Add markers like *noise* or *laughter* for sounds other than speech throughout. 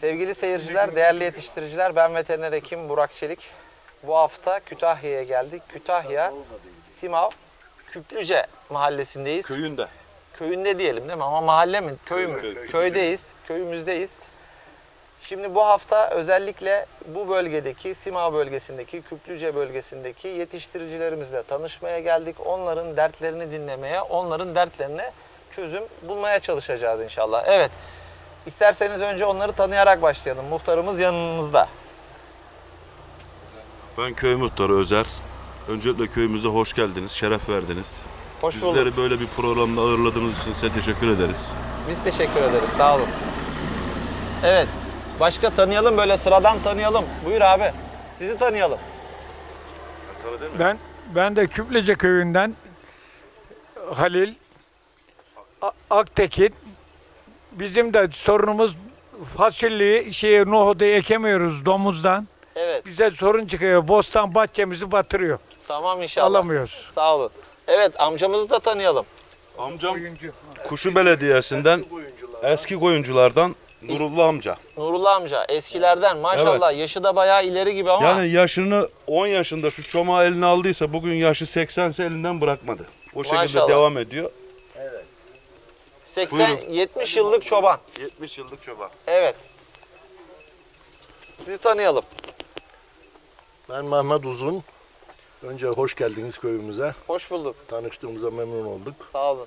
Sevgili seyirciler, değerli yetiştiriciler, ben veteriner hekim Burak Çelik. Bu hafta Kütahya'ya geldik. Kütahya, Simav, Küplüce mahallesindeyiz. Köyünde. Köyünde diyelim değil mi? Ama mahalle mi? Köy mü? Köy, köy. Köydeyiz, köyümüzdeyiz. Şimdi bu hafta özellikle bu bölgedeki, Simav bölgesindeki, Küplüce bölgesindeki yetiştiricilerimizle tanışmaya geldik. Onların dertlerini dinlemeye, onların dertlerine çözüm bulmaya çalışacağız inşallah. Evet, isterseniz önce onları tanıyarak başlayalım. Muhtarımız yanınızda. Ben köy muhtarı Özer. Öncelikle köyümüze hoş geldiniz, şeref verdiniz. Hoş bulduk. Bizleri böyle bir programda ağırladığınız için size teşekkür ederiz. Biz teşekkür ederiz. Sağ olun. Evet. Başka tanıyalım böyle sıradan tanıyalım. Buyur abi. Sizi tanıyalım. Ben ben de Küplece köyünden Halil A- Aktekin. Bizim de sorunumuz fasulyeyi şeye nohudu ekemiyoruz domuzdan. Evet. Bize sorun çıkıyor. Bostan bahçemizi batırıyor. Tamam inşallah. Alamıyoruz. Sağ olun. Evet amcamızı da tanıyalım. Amcam Kuşu Belediyesi'nden eski koyunculardan Nurullah amca. Nurullah amca eskilerden maşallah yaşı da bayağı ileri gibi ama Yani yaşını 10 yaşında şu çomağı eline aldıysa bugün yaşı 80 ise elinden bırakmadı. O şekilde Maşallah. devam ediyor. 80-70 yıllık çoban. 70 yıllık çoban. Evet. Sizi tanıyalım. Ben Mehmet Uzun. Önce hoş geldiniz köyümüze. Hoş bulduk. Tanıştığımıza memnun olduk. Sağ olun.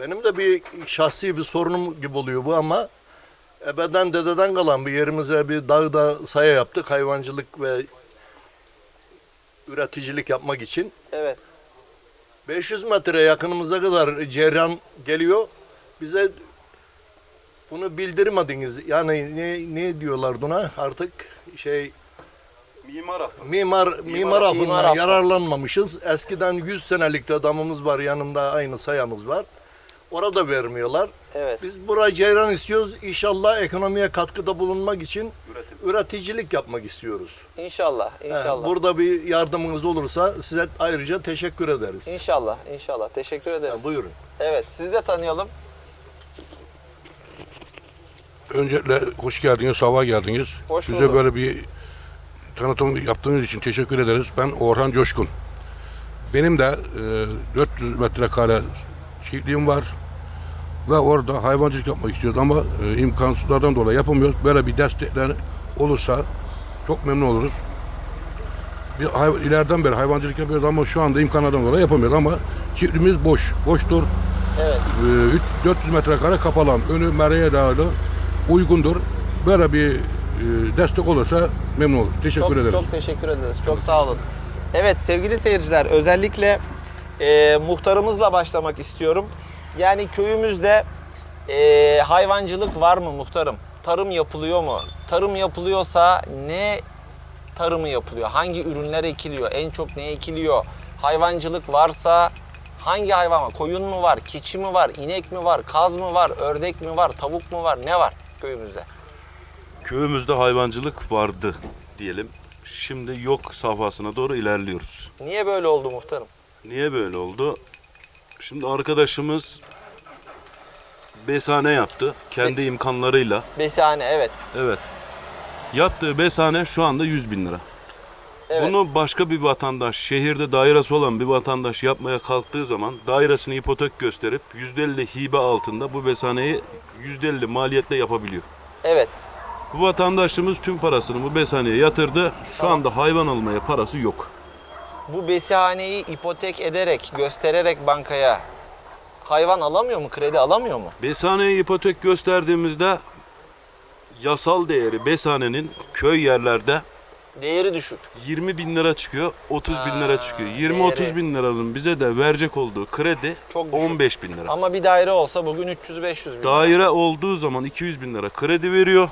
Benim de bir şahsi bir sorunum gibi oluyor bu ama ebeden dededen kalan bir yerimize bir dağda saya yaptık. Hayvancılık ve üreticilik yapmak için. Evet. 500 metre yakınımıza kadar ceryan geliyor. Bize bunu bildirmediniz. Yani ne, ne diyorlar buna artık şey Mimar affı. Mimar mimar mimar afından affı. yararlanmamışız. Eskiden 100 senelik de adamımız var yanında aynı sayamız var. Orada vermiyorlar. Evet. Biz buraya ceyran istiyoruz. İnşallah ekonomiye katkıda bulunmak için üreticilik yapmak istiyoruz. İnşallah. İnşallah. burada bir yardımınız olursa size ayrıca teşekkür ederiz. İnşallah. İnşallah. Teşekkür ederiz. Ha, buyurun. Evet. Sizi de tanıyalım. Öncelikle hoş geldiniz, sabah geldiniz. Hoş Bize bulduk. böyle bir tanıtım yaptığınız için teşekkür ederiz. Ben Orhan Coşkun. Benim de e, 400 metrekare çiftliğim var. Ve orada hayvancılık yapmak istiyoruz ama e, imkansızlardan dolayı yapamıyoruz. Böyle bir destekler olursa çok memnun oluruz. Bir hay- ileriden beri hayvancılık yapıyoruz ama şu anda imkanlardan dolayı yapamıyoruz ama çiftliğimiz boş, boştur. Evet. Ee, üç- 400 metrekare kapalı alan. Önü mereye dağılı. Uygundur. Böyle bir e, destek olursa memnun olurum. Teşekkür Çok, ederim. çok teşekkür ederiz. Çok sağ olun. Evet sevgili seyirciler özellikle e, muhtarımızla başlamak istiyorum. Yani köyümüzde e, hayvancılık var mı muhtarım? Tarım yapılıyor mu? Tarım yapılıyorsa ne tarımı yapılıyor? Hangi ürünler ekiliyor? En çok ne ekiliyor? Hayvancılık varsa hangi hayvan var? Koyun mu var? Keçi mi var? inek mi var? Kaz mı var? Ördek mi var? Tavuk mu var? Ne var köyümüzde? Köyümüzde hayvancılık vardı diyelim. Şimdi yok safhasına doğru ilerliyoruz. Niye böyle oldu muhtarım? Niye böyle oldu? Şimdi arkadaşımız besane yaptı kendi imkanlarıyla. Besane evet. Evet. Yaptığı besane şu anda 100 bin lira. Evet. Bunu başka bir vatandaş, şehirde dairesi olan bir vatandaş yapmaya kalktığı zaman dairesini ipotek gösterip %50 hibe altında bu besaneyi %50 maliyetle yapabiliyor. Evet. Bu vatandaşımız tüm parasını bu besaneye yatırdı. Şu Tamam. anda hayvan almaya parası yok. Bu besihaneyi ipotek ederek, göstererek bankaya hayvan alamıyor mu? Kredi alamıyor mu? Besaneye ipotek gösterdiğimizde yasal değeri besanenin köy yerlerde Değeri düşük. 20 bin lira çıkıyor, 30 bin lira çıkıyor. değeri. 20-30 bin liranın bize de verecek olduğu kredi Çok düşük. 15 bin lira. Ama bir daire olsa bugün 300-500 bin. lira. Daire olduğu zaman 200 bin lira kredi veriyor.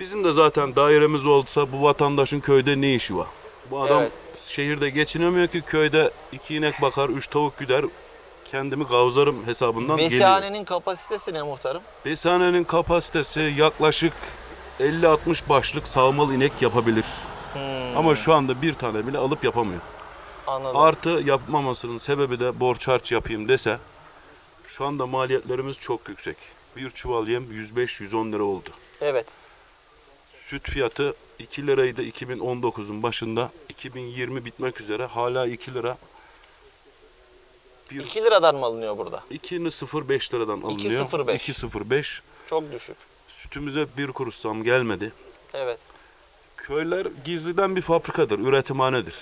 Bizim de zaten dairemiz olsa bu vatandaşın köyde ne işi var? Bu adam Evet. şehirde geçinemiyor ki köyde iki inek bakar, üç tavuk güder. Kendimi gavzarım hesabından geliyor. Besihanenin kapasitesi ne muhtarım? Besanenin kapasitesi yaklaşık 50-60 başlık sağmal inek yapabilir. Hmm, Ama şu anda bir tane bile alıp yapamıyor. anladım. Artı yapmamasının sebebi de borç harç yapayım dese şu anda maliyetlerimiz çok yüksek. bir çuval yem 105-110 lira oldu. Evet. Süt fiyatı 2 liraydı 2019'un başında. 2020 bitmek üzere hala 2 lira. 2 liradan mı alınıyor burada? 2.05 liradan alınıyor. 2.05. 2.05. Çok düşük. Sütümüze bir kuruş zam gelmedi. Evet. Köyler gizliden bir fabrikadır, üretimhanedir.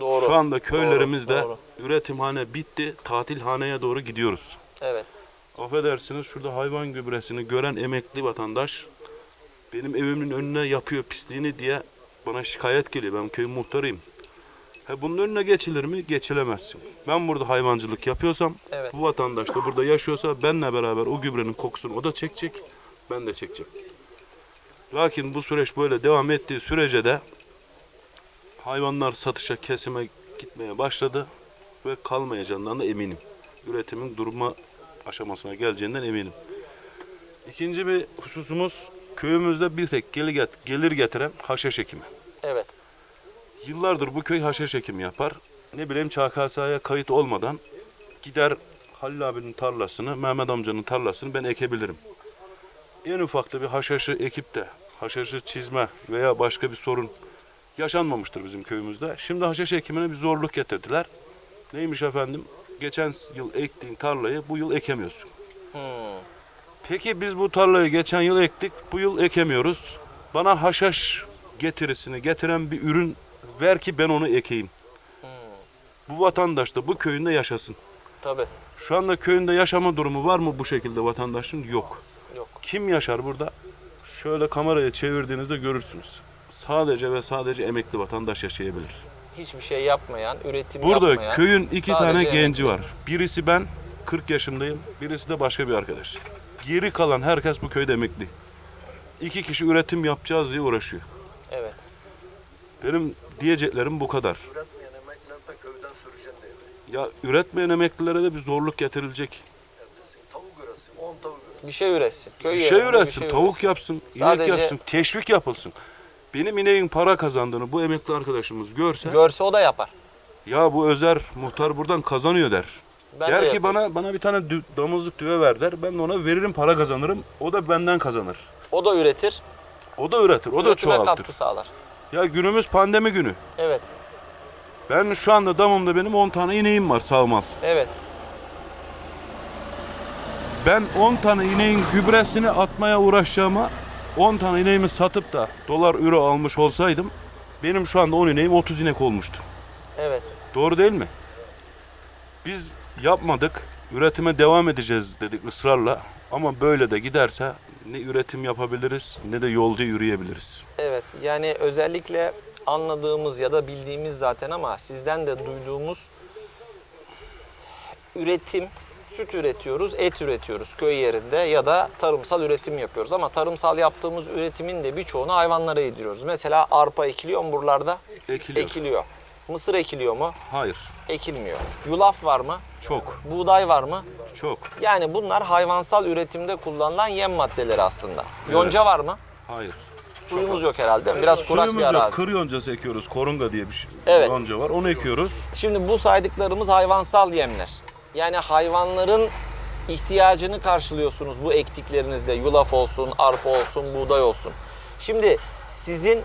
Doğru. Şu anda köylerimizde Doğru, üretimhane bitti, tatilhaneye doğru gidiyoruz. Evet. Affedersiniz şurada hayvan gübresini gören emekli vatandaş benim evimin önüne yapıyor pisliğini diye bana şikayet geliyor. Ben köy muhtarıyım. Ha bunun önüne geçilir mi? Geçilemezsin. Ben burada hayvancılık yapıyorsam, Evet. bu vatandaş da burada yaşıyorsa benle beraber o gübrenin kokusunu o da çekecek, ben de çekeceğim. Lakin bu süreç böyle devam ettiği sürece de hayvanlar satışa, kesime gitmeye başladı ve kalmayacağından da eminim. Üretimin durma aşamasına geleceğinden eminim. İkinci bir hususumuz köyümüzde bir tek gelir, get- gelir getiren haşhaş ekimi. Evet. Yıllardır bu köy haşhaş ekimi yapar. Ne bileyim KKS'ye kayıt olmadan gider Halil abinin tarlasını, Mehmet amcanın tarlasını ben ekebilirim. En ufakta bir haşhaşı ekip de haşhaşı çizme veya başka bir sorun yaşanmamıştır bizim köyümüzde. Şimdi haşhaş ekimine bir zorluk getirdiler. Neymiş efendim? Geçen yıl ektiğin tarlayı bu yıl ekemiyorsun. Hmm. Peki biz bu tarlayı geçen yıl ektik, bu yıl ekemiyoruz. Bana haşhaş getirisini getiren bir ürün ver ki ben onu ekeyim. Bu vatandaş da bu köyünde yaşasın. Tabii. Şu anda köyünde yaşama durumu var mı bu şekilde vatandaşın? Yok. Kim yaşar burada? Şöyle kameraya çevirdiğinizde görürsünüz. Sadece ve sadece emekli vatandaş yaşayabilir. Hiçbir şey yapmayan, üretim Burada yapmayan. köyün iki tane emekli. genci var. Birisi ben 40 yaşındayım. Birisi de başka bir arkadaş. Geri kalan herkes bu köyde emekli. İki kişi üretim yapacağız diye uğraşıyor. Evet. Benim diyeceklerim bu kadar. Üretmeyen emekliler de köyden süreceksin diye. Ya üretmeyen emeklilere de bir zorluk getirilecek. Tavuk üretsin, 10 tavuk üretsin. Bir şey üretsin. Köy Bir şey yerinde üretsin, tavuk yapsın, inek Sadece- yapsın, teşvik yapılsın. Benim ineğin para kazandığını bu emekli arkadaşımız görse, Görse o da yapar. ya bu Özer muhtar buradan kazanıyor der. Ben de der ki yapayım. bana bana bir tane dü- damızlık düve ver der. Ben de ona veririm para kazanırım. O da benden kazanır. O da üretir. O da üretir, o da üretime çoğaltır. katkı sağlar. Ya günümüz pandemi günü. Evet. Ben şu anda damımda benim 10 tane ineğim var sağmal. Evet. Ben 10 tane ineğin gübresini atmaya uğraşacağıma 10 tane ineğimi satıp da dolar euro almış olsaydım benim şu anda 10 ineğim 30 inek olmuştu. Evet. Doğru değil mi? Biz yapmadık. Üretime devam edeceğiz dedik ısrarla. Ama böyle de giderse ne üretim yapabiliriz ne de yolda yürüyebiliriz. Evet. Yani özellikle anladığımız ya da bildiğimiz zaten ama sizden de duyduğumuz üretim, süt üretiyoruz, et üretiyoruz köy yerinde ya da tarımsal üretim yapıyoruz. Ama tarımsal yaptığımız üretimin de birçoğunu hayvanlara yediriyoruz. Mesela arpa ekiliyor mu buralarda? Ekiliyor. Ekiliyor. Mısır ekiliyor mu? Hayır. Ekilmiyor. Yulaf var mı? Çok. Buğday var mı? Çok. Yani bunlar hayvansal üretimde kullanılan yem maddeleri aslında. Yonca var mı? Hayır. Suyumuz yok herhalde. Biraz kurak Suyumuz bir yok. arazi. Kır yoncası ekiyoruz. Korunga diye bir şey. Evet. Yonca var. Onu ekiyoruz. Şimdi bu saydıklarımız hayvansal yemler. Yani hayvanların ihtiyacını karşılıyorsunuz bu ektiklerinizde. Yulaf olsun, arpa olsun, buğday olsun. Şimdi sizin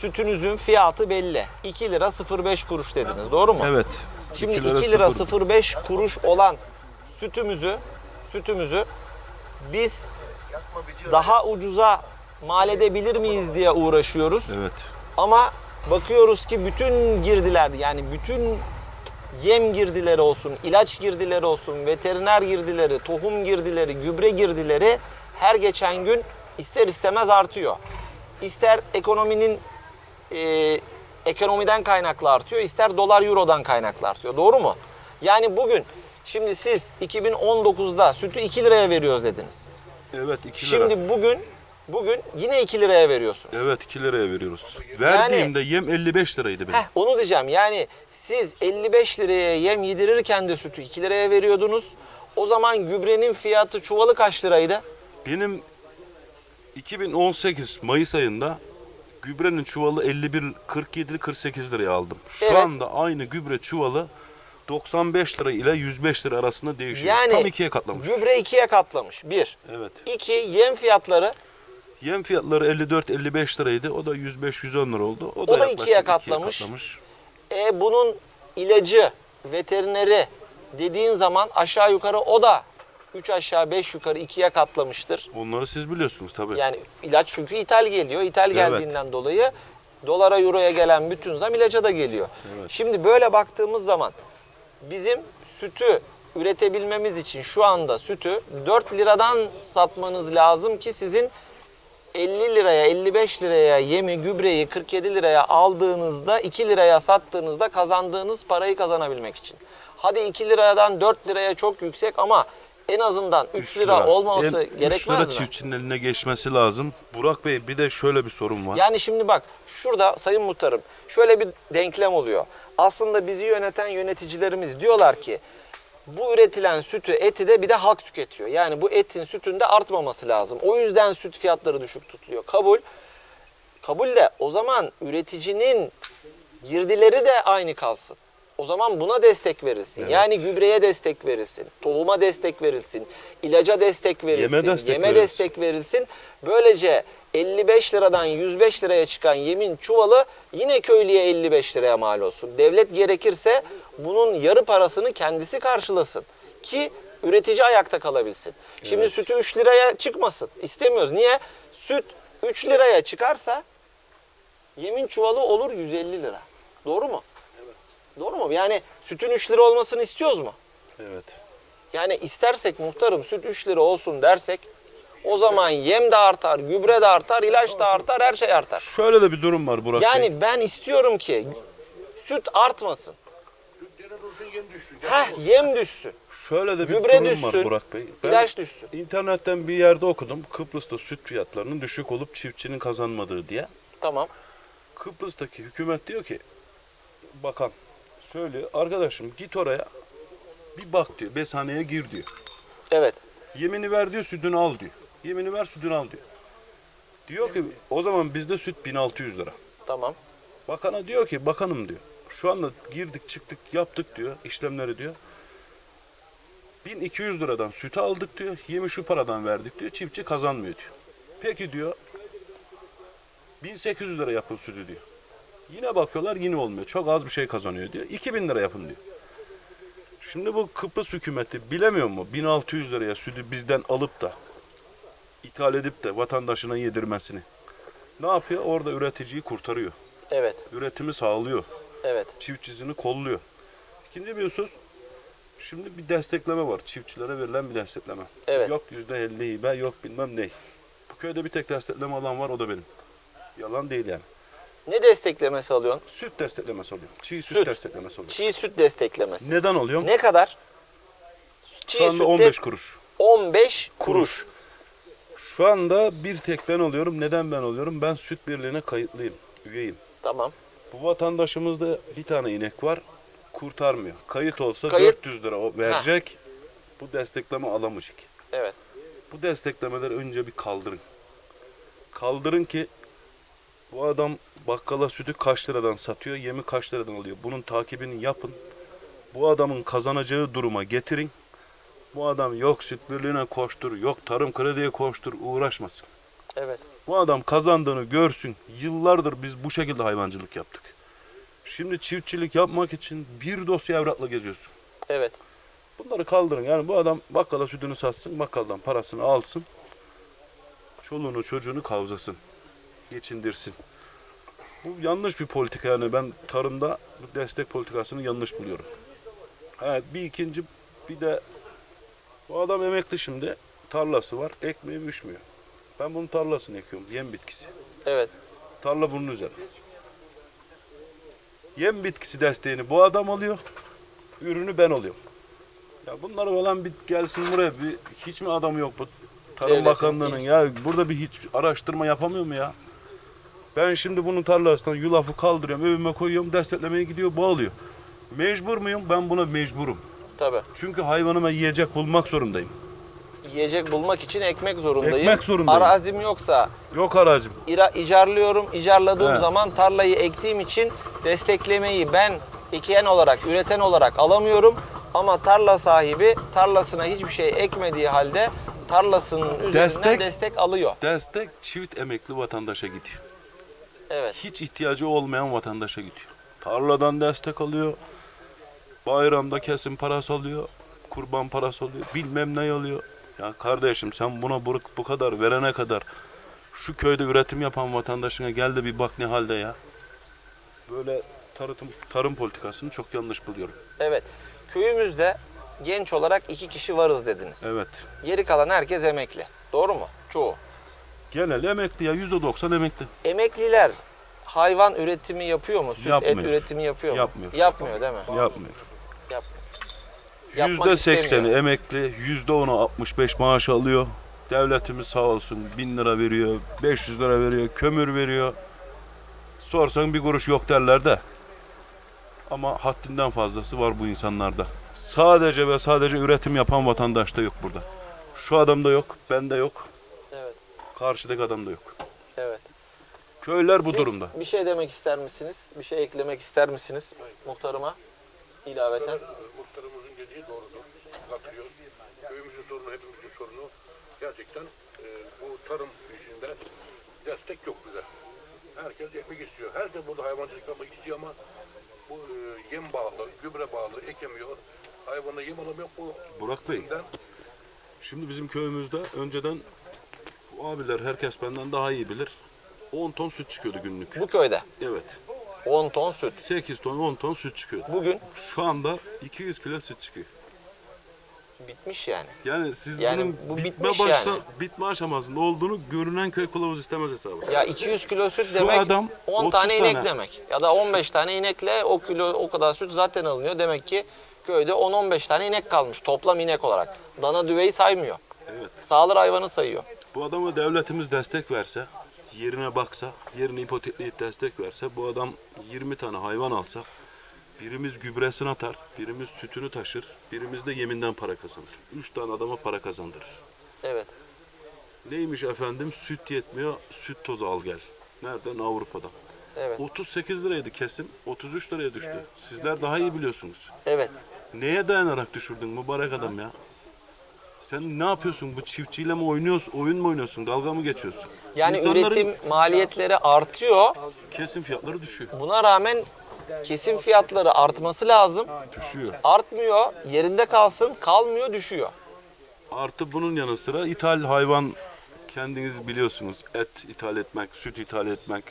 sütünüzün fiyatı belli. 2 lira 0,5 kuruş dediniz. Doğru mu? Evet. Şimdi İki 2 lira sıfır. 0,5 kuruş olan sütümüzü sütümüzü biz daha ucuza mal edebilir miyiz diye uğraşıyoruz. Evet. Ama bakıyoruz ki bütün girdiler yani bütün yem girdileri olsun, ilaç girdileri olsun, veteriner girdileri, tohum girdileri, gübre girdileri her geçen gün ister istemez artıyor. İster ekonominin e, ekonomiden kaynaklı artıyor, ister dolar eurodan kaynaklı artıyor. Doğru mu? Yani bugün şimdi siz 2019'da sütü 2 liraya veriyoruz dediniz. Evet 2 lira. Şimdi bugün bugün yine 2 liraya veriyorsunuz. Evet 2 liraya veriyoruz. Verdiğimde yem 55 liraydı benim. Heh, onu diyeceğim. Yani siz 55 liraya yem yedirirken de sütü 2 liraya veriyordunuz. O zaman gübrenin fiyatı çuvalı kaç liraydı? Benim 2018 Mayıs ayında gübrenin çuvalı 51 47 48 liraya aldım. Şu Evet. anda aynı gübre çuvalı 95 lira ile 105 lira arasında değişiyor. Yani Tam ikiye katlamış. gübre ikiye katlamış. Bir. Evet. İki, yem fiyatları Yem fiyatları 54-55 liraydı. O da 105-110 lira oldu. O da yaklaşık ikiye katlamış. E, bunun ilacı, veterineri dediğin zaman aşağı yukarı o da 3 aşağı 5 yukarı ikiye katlamıştır. Onları siz biliyorsunuz tabii. Yani ilaç çünkü ithal geliyor. İthal Evet. geldiğinden dolayı dolara euroya gelen bütün zam ilaca da geliyor. Evet. Şimdi böyle baktığımız zaman bizim sütü üretebilmemiz için şu anda sütü 4 liradan satmanız lazım ki sizin 50 liraya 55 liraya yemi gübreyi 47 liraya aldığınızda 2 liraya sattığınızda kazandığınız parayı kazanabilmek için. Hadi 2 liradan 4 liraya çok yüksek ama en azından 3, Üç lira, olmaması En- gerekmez lira mi? çiftçinin eline geçmesi lazım. Burak Bey bir de şöyle bir sorun var. Yani şimdi bak şurada Sayın Muhtarım şöyle bir denklem oluyor. Aslında bizi yöneten yöneticilerimiz diyorlar ki bu üretilen sütü, eti de bir de halk tüketiyor. Yani bu etin sütün de artmaması lazım. O yüzden süt fiyatları düşük tutuluyor. Kabul. Kabul de o zaman üreticinin girdileri de aynı kalsın. O zaman buna destek verilsin. Yani gübreye destek verilsin, tohuma destek verilsin, ilaca destek verilsin, Yeme destek yeme verilsin. destek verilsin. Böylece 55 liradan 105 liraya çıkan yemin çuvalı yine köylüye 55 liraya mal olsun. Devlet gerekirse bunun yarı parasını kendisi karşılasın ki üretici ayakta kalabilsin. Şimdi sütü 3 liraya çıkmasın. İstemiyoruz. Niye? Süt 3 liraya çıkarsa yemin çuvalı olur 150 lira. Doğru mu? Doğru mu? Yani sütün 3 lira olmasını istiyoruz mu? Evet. Yani istersek muhtarım süt 3 lira olsun dersek o zaman yem de artar, gübre de artar, ilaç da artar, her şey artar. Şöyle de bir durum var Burak Bey. Yani ben istiyorum ki süt artmasın. Heh, yem düşsün, Şöyle de bir gübre durum var düşsün, Burak Bey. Ben ilaç düşsün. internetten bir yerde okudum. Kıbrıs'ta süt fiyatlarının düşük olup çiftçinin kazanmadığı diye. Tamam. Kıbrıs'taki hükümet diyor ki bakan söylüyor arkadaşım git oraya bir bak diyor beshaneye gir diyor. Evet. Yemini ver diyor sütünü al diyor. Yemini ver sütünü al diyor. Diyor ki o zaman bizde süt 1600 lira. Tamam. Bakana diyor ki bakanım diyor. Şu anda girdik çıktık yaptık diyor işlemleri diyor. 1200 liradan sütü aldık diyor. Yemi şu paradan verdik diyor. Çiftçi kazanmıyor diyor. Peki diyor 1800 lira yapın sütü diyor. Yine bakıyorlar yine olmuyor. Çok az bir şey kazanıyor diyor. 2000 lira yapın diyor. Şimdi bu Kıbrıs hükümeti bilemiyor mu? 1600 liraya sütü bizden alıp da ithal edip de vatandaşına yedirmesini. Ne yapıyor? Orada üreticiyi kurtarıyor. Evet. Üretimi sağlıyor. Evet. Çiftçisini kolluyor. İkinci bir husus, şimdi bir destekleme var. Çiftçilere verilen bir destekleme. Evet. Yok yüzde elli hibe, yok bilmem ne. Bu köyde bir tek destekleme alan var, o da benim. Yalan değil yani. Ne desteklemesi alıyorsun? Süt desteklemesi oluyor. Çiğ süt, Süt. desteklemesi oluyor. Çiğ süt desteklemesi. Neden oluyor? Ne kadar? Çiğ Şu anda süt 15 des- kuruş. 15 kuruş. Şu anda bir tek ben oluyorum. Neden ben oluyorum? Ben süt birliğine kayıtlıyım, üyeyim. Tamam. Bu vatandaşımızda bir tane inek var, kurtarmıyor. Kayıt olsa Kayıt- 400 lira o verecek, bu destekleme alamayacak. Evet. Bu desteklemeleri önce bir kaldırın. Kaldırın ki bu adam bakkala sütü kaç liradan satıyor, yemi kaç liradan alıyor. Bunun takibini yapın. Bu adamın kazanacağı duruma getirin. Bu adam yok süt birliğine koştur, yok tarım krediye koştur, uğraşmasın. Evet. Bu adam kazandığını görsün. Yıllardır biz bu şekilde hayvancılık yaptık. Şimdi çiftçilik yapmak için bir dosya evrakla geziyorsun. Evet. Bunları kaldırın. Yani bu adam bakkala sütünü satsın, bakkaldan parasını alsın. Çoluğunu çocuğunu kavzasın. Geçindirsin. Bu yanlış bir politika yani ben tarımda bu destek politikasını yanlış buluyorum. Evet, bir ikinci bir de bu adam emekli şimdi tarlası var ekmeği düşmüyor. Ben bunun tarlasını ekiyorum yem bitkisi. Evet. Tarla bunun üzerine. Yem bitkisi desteğini bu adam alıyor. Ürünü ben alıyorum. Ya bunları falan bir gelsin buraya bir hiç mi adamı yok bu Tarım Devletin Bakanlığı'nın hiç- ya burada bir hiç araştırma yapamıyor mu ya? Ben şimdi bunun tarlasından yulafı kaldırıyorum, evime koyuyorum, desteklemeye gidiyor, bu alıyor. Mecbur muyum? Ben buna mecburum. Tabii. Çünkü hayvanıma yiyecek bulmak zorundayım. Yiyecek bulmak için ekmek zorundayım. Ekmek zorundayım. Arazim yoksa Yok aracım. ira, icarlıyorum. İcarladığım He. zaman tarlayı ektiğim için desteklemeyi ben ekiyen olarak, üreten olarak alamıyorum. Ama tarla sahibi tarlasına hiçbir şey ekmediği halde tarlasının üzerinden Destek- destek alıyor. Destek çift emekli vatandaşa gidiyor. Evet. Hiç ihtiyacı olmayan vatandaşa gidiyor. Tarladan destek alıyor. Bayramda kesim parası alıyor. Kurban parası alıyor. Bilmem ne alıyor. Ya kardeşim sen buna bu, bu kadar verene kadar şu köyde üretim yapan vatandaşına gel de bir bak ne halde ya. Böyle tarım, tarım politikasını çok yanlış buluyorum. Evet. Köyümüzde genç olarak iki kişi varız dediniz. Evet. Geri kalan herkes emekli. Doğru mu? Çoğu. Genel emekli ya yüzde doksan emekli. Emekliler hayvan üretimi yapıyor mu? Süt, et Yapmıyor. üretimi yapıyor mu? Yapmıyor. Yapmıyor değil mi? Yapmıyor. Yapmıyor. Yapmak Yüzde sekseni istemiyor. emekli, yüzde onu 65 maaş alıyor. Devletimiz sağ olsun bin lira veriyor, 500 lira veriyor, kömür veriyor. Sorsan bir kuruş yok derler de. Ama haddinden fazlası var bu insanlarda. Sadece ve sadece üretim yapan vatandaş da yok burada. Şu adamda yok, bende yok, Evet. karşıdaki adamda yok. Evet. Köyler bu Siz durumda. bir şey demek ister misiniz? Bir şey eklemek ister misiniz muhtarıma? İlaveten. Muhtarımızın dediği doğrudur. Katılıyor. Köyümüzün sorunu, hepimizin sorunu. Gerçekten e, bu tarım işinde destek yok bize. Herkes ekmek istiyor. Herkes burada hayvancılık yapmak istiyor ama bu e, yem bağlı, gübre bağlı, ekemiyor. Hayvana yem alamıyor. Bu Burak Bey, yüzden şimdi bizim köyümüzde önceden bu abiler herkes benden daha iyi bilir. 10 ton süt çıkıyordu günlük. Bu köyde Evet. 10 ton süt. 8 ton 10 ton süt çıkıyor. Bugün Şu anda 200 kilo süt çıkıyor. bitmiş yani. Yani siz Yani bunun bu bitme bitmiş başta yani. bitme aşamasında olduğunu görünen köy kılavuz istemez hesabı. Ya 200 kilo süt Şu demek adam 10 30 tane inek tane. demek. Ya da 15 tane inekle o kilo o kadar süt zaten alınıyor. Demek ki köyde 10-15 tane inek kalmış toplam inek olarak. Dana düveyi saymıyor. Evet. Sağlar hayvanı sayıyor. Bu adama devletimiz destek verse, yerine baksa, yerini ipotekleyip destek verse, bu adam 20 tane hayvan alsa, birimiz gübresini atar, birimiz sütünü taşır, birimiz de yeminden para kazanır. 3 tane adama para kazandırır. Evet. Neymiş efendim? Süt yetmiyor, süt tozu al gel. Nereden? Avrupa'dan. Evet. 38 liraydı kesim, 33 liraya düştü. Sizler daha iyi biliyorsunuz. Evet. Neye dayanarak düşürdün mübarek adam ya? Sen ne yapıyorsun? Bu çiftçiyle mi oynuyorsun? Oyun mu oynuyorsun? Dalga mı geçiyorsun? Yani İnsanların üretim maliyetleri artıyor. kesim fiyatları düşüyor. Buna rağmen kesim fiyatları artması lazım. Düşüyor. Artmıyor, yerinde kalsın, kalmıyor, düşüyor. Artı bunun yanı sıra ithal hayvan kendiniz biliyorsunuz. Et ithal etmek, süt ithal etmek.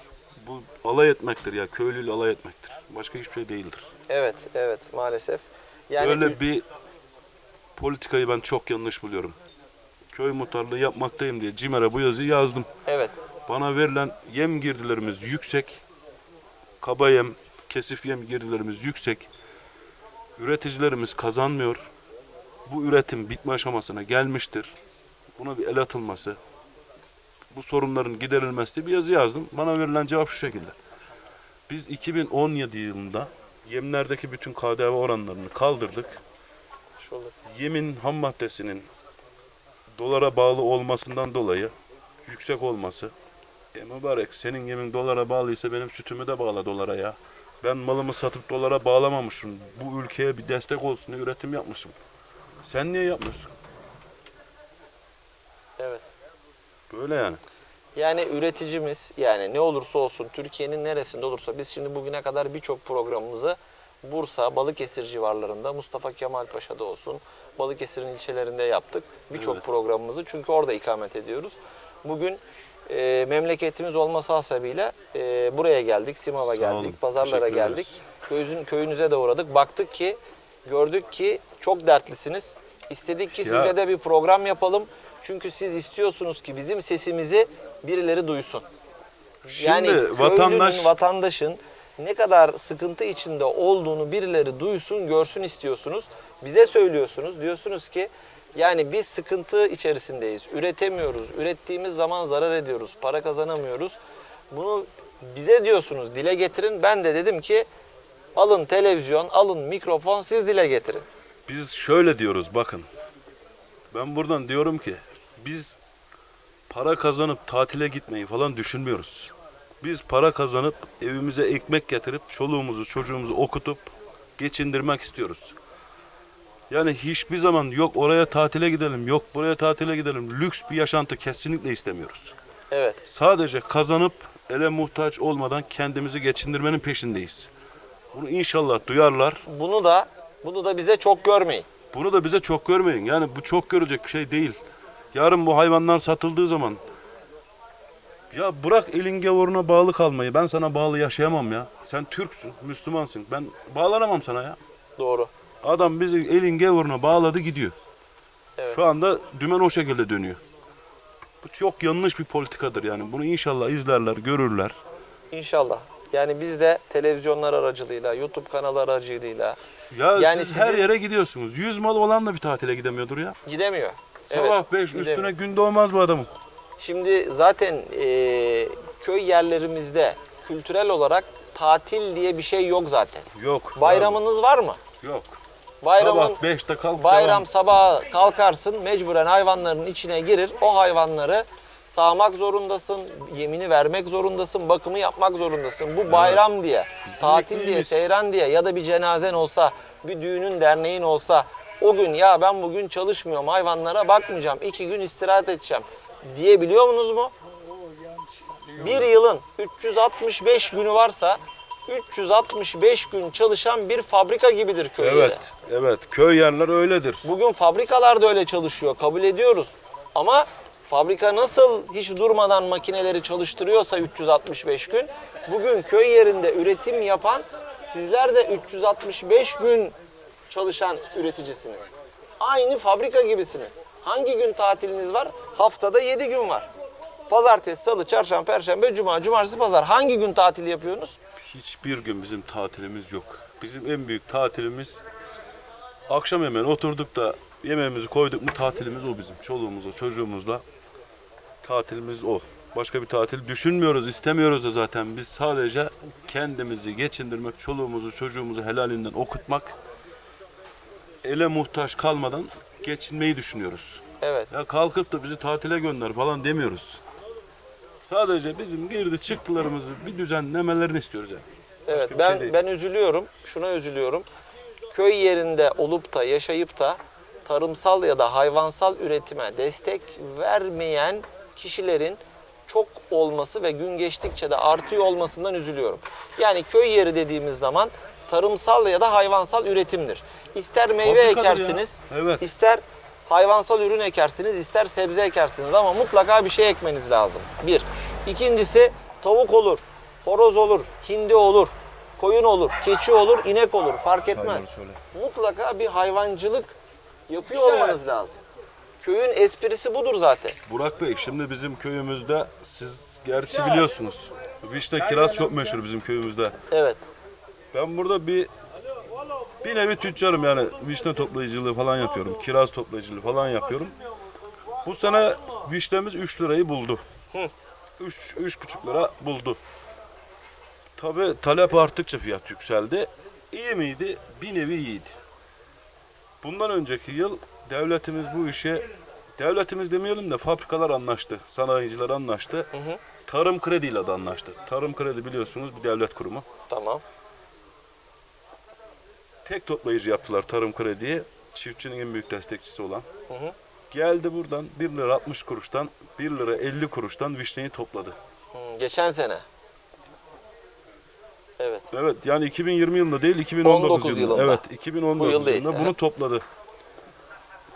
Bu alay etmektir ya. Köylüyle alay etmektir. Başka hiçbir şey değildir. Evet, evet maalesef. Yani Böyle bir politikayı ben çok yanlış buluyorum. Köy muhtarlığı yapmaktayım diye CİMER'e bu yazıyı yazdım. evet, Bana verilen yem girdilerimiz yüksek. Kaba yem, kesif yem girdilerimiz yüksek. Üreticilerimiz kazanmıyor. Bu üretim bitme aşamasına gelmiştir. Buna bir el atılması, bu sorunların giderilmesi diye bir yazı yazdım. Bana verilen cevap şu şekilde. Biz 2017 yılında yemlerdeki bütün KDV oranlarını kaldırdık. Şurada. Yemin ham maddesinin dolara bağlı olmasından dolayı yüksek olması. E mübarek senin yemin dolara bağlıysa benim sütümü de bağla dolara ya. Ben malımı satıp dolara bağlamamışım. Bu ülkeye bir destek olsun diye üretim yapmışım. Sen niye yapmıyorsun? Evet. Böyle yani. Yani üreticimiz yani ne olursa olsun Türkiye'nin neresinde olursa biz şimdi bugüne kadar birçok programımızı Bursa, Balıkesir civarlarında Mustafa Kemal Paşa'da olsun, Balıkesir'in ilçelerinde yaptık. Birçok Evet. programımızı çünkü orada ikamet ediyoruz. Bugün e, memleketimiz olması hasebiyle e, buraya geldik, Simav'a geldik, pazarlara geldik. Köyünüzün, köyünüze de uğradık. Baktık ki, gördük ki çok dertlisiniz. İstedik ki Ya- sizle de bir program yapalım. Çünkü siz istiyorsunuz ki bizim sesimizi birileri duysun. yani Şimdi köylünün, vatandaş vatandaşın ne kadar sıkıntı içinde olduğunu birileri duysun, görsün istiyorsunuz. Bize söylüyorsunuz. Diyorsunuz ki yani biz sıkıntı içerisindeyiz. Üretemiyoruz. Ürettiğimiz zaman zarar ediyoruz. Para kazanamıyoruz. Bunu bize diyorsunuz. Dile getirin. Ben de dedim ki alın televizyon, alın mikrofon siz dile getirin. biz şöyle diyoruz bakın. Ben buradan diyorum ki biz para kazanıp tatile gitmeyi falan düşünmüyoruz. Biz para kazanıp evimize ekmek getirip çoluğumuzu çocuğumuzu okutup geçindirmek istiyoruz. Yani hiçbir zaman yok oraya tatile gidelim, yok buraya tatile gidelim. Lüks bir yaşantı kesinlikle istemiyoruz. Evet. Sadece kazanıp ele muhtaç olmadan kendimizi geçindirmenin peşindeyiz. Bunu inşallah duyarlar. Bunu da bunu da bize çok görmeyin. Bunu da bize çok görmeyin. Yani bu çok görecek bir şey değil. Yarın bu hayvanlar satıldığı zaman ya bırak elin gavuruna bağlı kalmayı. Ben sana bağlı yaşayamam ya. Sen Türksün, Müslümansın. Ben bağlanamam sana ya. Doğru. Adam bizi elin gavuruna bağladı gidiyor. Evet. Şu anda dümen o şekilde dönüyor. Bu çok yanlış bir politikadır yani. Bunu inşallah izlerler, görürler. İnşallah. Yani biz de televizyonlar aracılığıyla, YouTube kanalı aracılığıyla Ya Yani siz her sizin- yere gidiyorsunuz. Yüz mal olan da bir tatile gidemiyordur ya. gidemiyor. Sabah 5 gidemiyor. üstüne gün doğmaz bu adamın. Şimdi zaten eee, köy yerlerimizde kültürel olarak tatil diye bir şey yok zaten. Yok. Bayramınız var mı? Yok. Bayramın Sabah 5'te kalk. bayram sabahı kalkarsın mecburen hayvanların içine girir. O hayvanları sağmak zorundasın, yemini vermek zorundasın, bakımı yapmak zorundasın. Bu bayram diye, tatil diye, seyran diye ya da bir cenazen olsa, bir düğünün, derneğin olsa o gün ya ben bugün çalışmıyorum, hayvanlara bakmayacağım, iki gün istirahat edeceğim diyebiliyor musunuz mu? Bir yılın 365 günü varsa 365 gün çalışan bir fabrika gibidir köy yeri. Evet, evet. Köy yerler öyledir. Bugün fabrikalar da öyle çalışıyor. Kabul ediyoruz. Ama fabrika nasıl hiç durmadan makineleri çalıştırıyorsa 365 gün, bugün köy yerinde üretim yapan sizler de 365 gün çalışan üreticisiniz. Aynı fabrika gibisiniz. Hangi gün tatiliniz var? Haftada 7 gün var. Pazartesi, salı, çarşamba, perşembe, cuma, cumartesi, pazar. Hangi gün tatil yapıyorsunuz? Hiçbir gün bizim tatilimiz yok. Bizim en büyük tatilimiz akşam yemeğine oturduk da yemeğimizi koyduk mu tatilimiz o bizim. Çoluğumuzla, çocuğumuzla tatilimiz o. Başka bir tatil düşünmüyoruz, istemiyoruz da zaten. Biz sadece kendimizi geçindirmek, çoluğumuzu, çocuğumuzu helalinden okutmak, ele muhtaç kalmadan geçinmeyi düşünüyoruz. Evet. Ya kalkıp da bizi tatile gönder falan demiyoruz. Sadece bizim girdi çıktılarımızı bir düzenlemelerini istiyoruz yani. Evet ben şey değil. ben üzülüyorum. Şuna üzülüyorum. Köy yerinde olup da yaşayıp da tarımsal ya da hayvansal üretime destek vermeyen kişilerin çok olması ve gün geçtikçe de artıyor olmasından üzülüyorum. Yani köy yeri dediğimiz zaman tarımsal ya da hayvansal üretimdir. İster meyve Fabrikadır ya. ekersiniz, Evet. ister hayvansal ürün ekersiniz, ister sebze ekersiniz ama mutlaka bir şey ekmeniz lazım. Bir. İkincisi tavuk olur, horoz olur, hindi olur, koyun olur, keçi olur, inek olur fark etmez. Mutlaka bir hayvancılık yapıyor olmanız lazım. Köyün esprisi budur zaten. Burak Bey şimdi bizim köyümüzde siz gerçi biliyorsunuz. Vişne kiraz çok meşhur bizim köyümüzde. Evet. Ben burada bir bir nevi tüccarım yani vişne toplayıcılığı falan yapıyorum. Kiraz toplayıcılığı falan yapıyorum. Bu sene vişnemiz 3 lirayı buldu. 3 3,5 lira buldu. Tabi talep arttıkça fiyat yükseldi. İyi miydi? Bir nevi iyiydi. Bundan önceki yıl devletimiz bu işe devletimiz demeyelim de fabrikalar anlaştı. Sanayiciler anlaştı. Tarım krediyle de anlaştı. Tarım kredi biliyorsunuz bir devlet kurumu. Tamam. Tek toplayıcı yaptılar tarım krediyi. Çiftçinin en büyük destekçisi olan. Hı hı. Geldi buradan 1 lira 60 kuruştan 1 lira 50 kuruştan vişneyi topladı. Hmm, geçen sene. Evet. Evet yani 2020 yılında değil 2019 19 yılında. yılında. Evet 2019 Bu yıl değil, yılında bunu *laughs* topladı.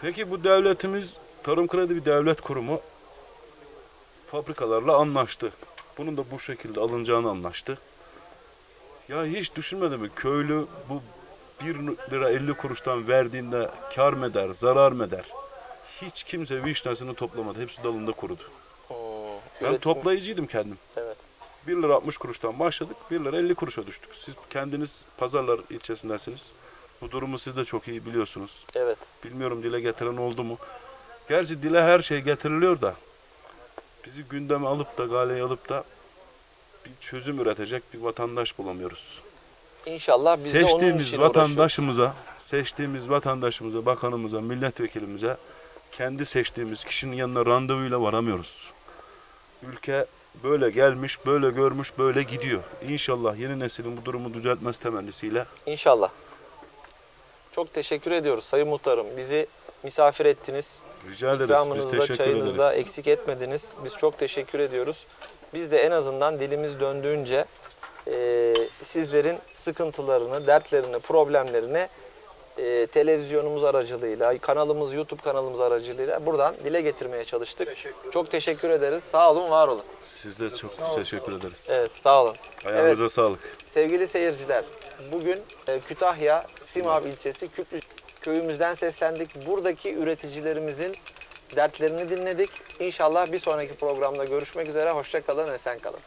Peki bu devletimiz tarım kredi bir devlet kurumu fabrikalarla anlaştı. Bunun da bu şekilde alınacağını anlaştı. Ya hiç düşünmedi mi köylü bu 1 lira 50 kuruştan verdiğinde kar mı eder, zarar mı eder? Hiç kimse vişnesini toplamadı. Hepsi dalında kurudu. Hmm, Ben üretim- toplayıcıydım kendim. Evet. 1 lira 60 kuruştan başladık. 1 lira 50 kuruşa düştük. Siz kendiniz pazarlar ilçesindesiniz. Bu durumu siz de çok iyi biliyorsunuz. Evet. Bilmiyorum dile getiren oldu mu? Gerçi dile her şey getiriliyor da bizi gündeme alıp da galeye alıp da bir çözüm üretecek bir vatandaş bulamıyoruz. İnşallah biz de onun seçtiğimiz için uğraşıyoruz. vatandaşımıza, seçtiğimiz vatandaşımıza, bakanımıza, milletvekilimize kendi seçtiğimiz kişinin yanına randevuyla varamıyoruz. Ülke böyle gelmiş, böyle görmüş, böyle gidiyor. İnşallah yeni neslin bu durumu düzeltmez temennisiyle İnşallah. Çok teşekkür ediyoruz Sayın Muhtarım. Bizi misafir ettiniz. Rica ederiz. Biz teşekkür çayınızda ederiz. eksik etmediniz. Biz çok teşekkür ediyoruz. Biz de en azından dilimiz döndüğünce e, sizlerin sıkıntılarını, dertlerini, problemlerini e, televizyonumuz aracılığıyla, kanalımız, YouTube kanalımız aracılığıyla buradan dile getirmeye çalıştık. Çok teşekkür ederiz. Sağ olun, var olun. Siz de çok teşekkür ederiz. Evet, sağ olun. Ayağınıza sağlık. Sevgili seyirciler, bugün e, Kütahya Simav ilçesi Küplü köyümüzden seslendik. Buradaki üreticilerimizin dertlerini dinledik. İnşallah bir sonraki programda görüşmek üzere. Hoşça kalın, esen kalın.